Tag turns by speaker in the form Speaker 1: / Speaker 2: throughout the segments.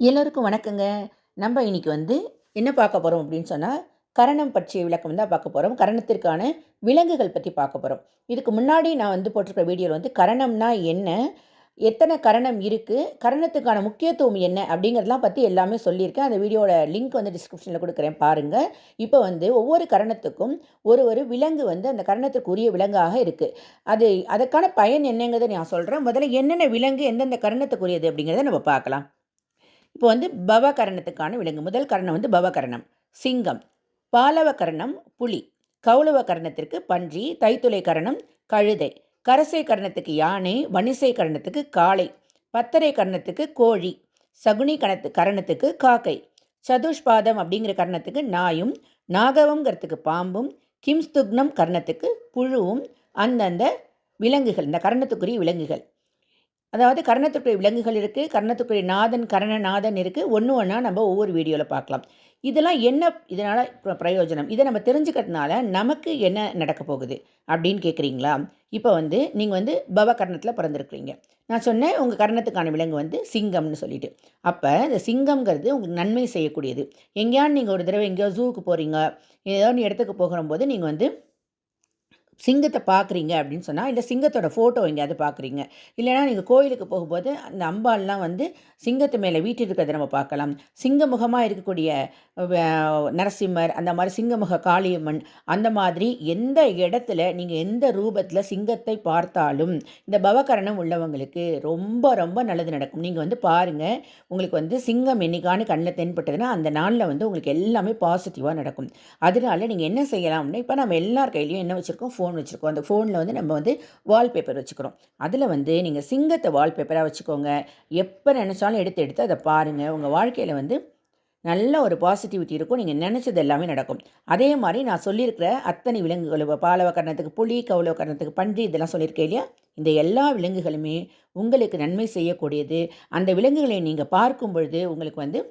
Speaker 1: எல்லோருக்கும் வணக்கங்க. நம்ம இன்றைக்கி வந்து என்ன பார்க்க போகிறோம் அப்படின்னு சொன்னால் கரணம் பற்றிய விளக்கம் தான் பார்க்க போகிறோம் கரணத்திற்கான விலங்குகள் பற்றி பார்க்க போகிறோம் இதுக்கு முன்னாடி நான் வந்து போட்டிருக்க வீடியோவில் வந்து கரணம்னா என்ன எத்தனை கரணம் இருக்குது கரணத்துக்கான முக்கியத்துவம் என்ன அப்படிங்கிறதெல்லாம் பற்றி எல்லாமே சொல்லியிருக்கேன். அந்த வீடியோட லிங்க் வந்து டிஸ்கிரிப்ஷனில் கொடுக்குறேன் பாருங்கள் இப்போ வந்து ஒவ்வொரு கரணத்துக்கும் ஒரு ஒரு விலங்கு வந்து அந்த கரணத்துக்குரிய விலங்காக இருக்குது அது அதுக்கான பயன் என்னங்கிறத நான் சொல்கிறேன் முதல்ல என்னென்ன விலங்கு எந்தெந்த கரணத்துக்குரியது அப்படிங்கிறத நம்ம பார்க்கலாம். இப்போ வந்து பவகரணத்துக்கான விலங்கு. முதல் கரணம் வந்து பவகரணம். சிங்கம். பாலவ கரணம் புலி. கௌளவ கரணத்திற்கு பன்றி. தைத்துளை கரணம் கழுதை. கரசை கரணத்துக்கு யானை. வனிசை கரணத்துக்கு காளை. பத்தரை கரணத்துக்கு கோழி. சகுனி கணத்து கரணத்துக்கு காக்கை. சதுஷ்பாதம் அப்படிங்கிற கரணத்துக்கு நாயும். நாகவங்கிறதுக்கு பாம்பும். கிம்ஸ்துக்னம் கர்ணத்துக்கு புழுவும். அந்தந்த விலங்குகள் இந்த கரணத்துக்குரிய விலங்குகள். அதாவது கரணத்துக்குரிய விலங்குகள் இருக்குது கரணத்துக்குரிய நாதன் கரணநாதன் இருக்குது ஒன்று ஒன்றா நம்ம ஒவ்வொரு வீடியோவில் பார்க்கலாம். இதெல்லாம் என்ன இதனால் பிரயோஜனம்? இதை நம்ம தெரிஞ்சுக்கிறதுனால நமக்கு என்ன நடக்க போகுது அப்படின்னு கேட்குறீங்களா இப்போ வந்து நீங்கள் வந்து பவ கர்ணத்தில் பிறந்திருக்கிறீங்க. நான் சொன்னேன் உங்கள் கர்ணத்துக்கான விலங்கு வந்து சிங்கம்னு சொல்லிட்டு. அப்போ இந்த சிங்கம்ங்கிறது உங்களுக்கு நன்மை செய்யக்கூடியது. எங்கேயான்னு நீங்கள் ஒரு தடவை எங்கேயோ ஜூவுக்கு போகிறீங்க ஏதோ ஒன்று இடத்துக்கு போகிற போது நீங்கள் வந்து சிங்கத்தை பார்க்குறீங்க அப்படின்னு சொன்னால் இல்லை சிங்கத்தோட ஃபோட்டோ எங்கேயாவது பார்க்குறீங்க இல்லைனா நீங்கள் கோயிலுக்கு போகும்போது அந்த அம்பாள்லாம் வந்து சிங்கத்து மேலே வீட்டில் இருக்கிறத நம்ம பார்க்கலாம். சிங்கமுகமாக இருக்கக்கூடிய நரசிம்மர் அந்த மாதிரி சிங்கமுக காளியம்மன் அந்த மாதிரி எந்த இடத்துல நீங்கள் எந்த ரூபத்தில் சிங்கத்தை பார்த்தாலும் இந்த பவகரணம் உள்ளவங்களுக்கு ரொம்ப ரொம்ப நல்லது நடக்கும். நீங்கள் வந்து பாருங்கள் உங்களுக்கு வந்து சிங்கம் என்னைக்கானு கண்ணில் தென்பட்டதுன்னா அந்த நாளில் வந்து உங்களுக்கு எல்லாமே பாசிட்டிவாக நடக்கும். அதனால நீங்கள் என்ன செய்யலாம்னா இப்போ நம்ம எல்லார் கையிலையும் என்ன வச்சுருக்கோம்? ஃபோன் ஃபோன் வச்சுருக்கோம். அந்த ஃபோனில் வந்து நம்ம வந்து வால்பேப்பர் வச்சுக்கிறோம். அதில் வந்து நீங்கள் சிங்கத்தை வால்பேப்பராக வச்சுக்கோங்க. எப்போ நினச்சாலும் எடுத்து எடுத்து அதை பாருங்கள் உங்கள் வாழ்க்கையில் வந்து நல்ல ஒரு பாசிட்டிவிட்டி இருக்கும். நீங்கள் நினச்சது எல்லாமே நடக்கும். அதே மாதிரி நான் சொல்லியிருக்கிற அத்தனை விலங்குகளும் பாலவ கரணத்துக்கு புலி கவுளவ கரணத்துக்கு பன்றி இதெல்லாம் சொல்லியிருக்கேன் இல்லையா? இந்த எல்லா விலங்குகளுமே உங்களுக்கு நன்மை செய்யக்கூடியது. அந்த விலங்குகளை நீங்கள் பார்க்கும் பொழுது உங்களுக்கு வந்து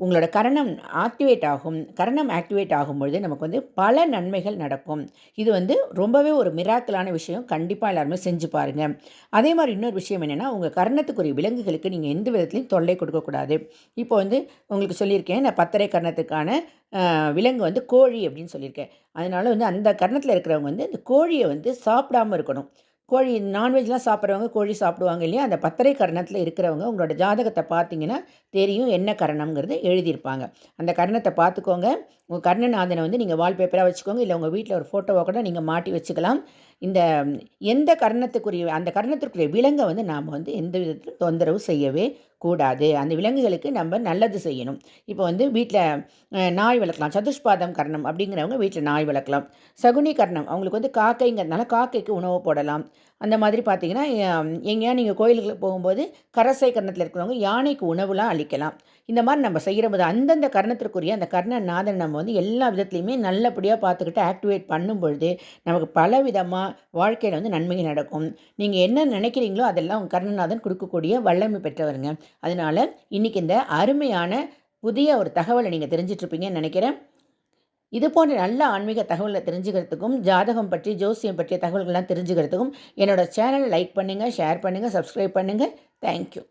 Speaker 1: உங்களோட கரணம் ஆக்டிவேட் ஆகும் கரணம் ஆக்டிவேட் ஆகும்பொழுது நமக்கு வந்து பல நன்மைகள் நடக்கும். இது வந்து ரொம்பவே ஒரு மிராக்கலான விஷயம். கண்டிப்பாக எல்லாருமே செஞ்சு பாருங்கள் அதே மாதிரி இன்னொரு விஷயம் என்னென்னா உங்கள் கரணத்துக்குரிய விலங்குகளுக்கு நீங்கள் எந்த விதத்துலையும் தொல்லை கொடுக்கக்கூடாது இப்போ வந்து உங்களுக்கு சொல்லியிருக்கேன் நான் பத்தரை கரணத்துக்கான விலங்கு வந்து கோழி அப்படின்னு சொல்லியிருக்கேன். அதனால் வந்து அந்த கரணத்தில் இருக்கிறவங்க வந்து இந்த கோழியை வந்து சாப்பிடாமல் இருக்கணும். கோழி நான்வெஜ்லாம் சாப்பிட்றவங்க கோழி சாப்பிடுவாங்க இல்லையா? அந்த பத்தரை கரணத்தில் இருக்கிறவங்க உங்களோட ஜாதகத்தை பார்த்தீங்கன்னா தெரியும் என்ன கரணம்ங்கிறது எழுதியிருப்பாங்க. அந்த கரணத்தை பார்த்துக்கோங்க. உங்கள் கர்ணநாதனை வந்து நீங்கள் வால்பேப்பராக வச்சுக்கோங்க. இல்லை உங்கள் வீட்டில் ஒரு ஃபோட்டோவை கூட நீங்கள் மாட்டி வச்சுக்கலாம். இந்த எந்த கர்ணத்துக்குரிய அந்த கர்ணத்திற்குரிய விலங்கை வந்து நாம் வந்து எந்த விதத்திலும் தொந்தரவு செய்யவே கூடாது. அந்த விலங்குகளுக்கு நம்ம நல்லது செய்யணும். இப்போ வந்து வீட்டில் நாய் வளர்க்கலாம். சதுஷ்பாதம் கர்ணம் அப்படிங்கிறவங்க வீட்டில் நாய் வளர்க்கலாம். சகுனி கர்ணம் அவங்களுக்கு வந்து காக்கைங்கிறதுனால காக்கைக்கு உணவு போடலாம். அந்த மாதிரி பார்த்தீங்கன்னா எங்கேயா நீங்கள் கோயிலுக்கு போகும்போது கரசை கர்ணத்தில் இருக்கிறவங்க யானைக்கு உணவுலாம் அளிக்கலாம். இந்த மாதிரி நம்ம செய்கிற போது அந்தந்த கர்ணத்திற்குரிய அந்த கர்ணநாதன் நம்ம வந்து எல்லா விதத்துலையுமே நல்லபடியாக பார்த்துக்கிட்டு ஆக்டிவேட் பண்ணும் பொழுது நமக்கு பல விதமாக வாழ்க்கையில் வந்து நன்மைகள் நடக்கும். நீங்கள் என்ன நினைக்கிறீங்களோ அதெல்லாம் உங்கள் கர்ணநாதன் கொடுக்கக்கூடிய வல்லமை பெற்றவருங்க. அதனால் இன்றைக்கி இந்த அருமையான புதிய ஒரு தகவலை நீங்கள் தெரிஞ்சிட்ருப்பீங்கன்னு நினைக்கிறேன். இது போன்ற நல்ல ஆன்மீக தகவலை தெரிஞ்சுக்கிறதுக்கும் ஜாதகம் பற்றி ஜோசியம் பற்றிய தகவல்கள்லாம் தெரிஞ்சுக்கிறதுக்கும் என்னோடய சேனலை லைக் பண்ணுங்கள் ஷேர் பண்ணுங்கள் சப்ஸ்கிரைப் பண்ணுங்கள் தேங்க்யூ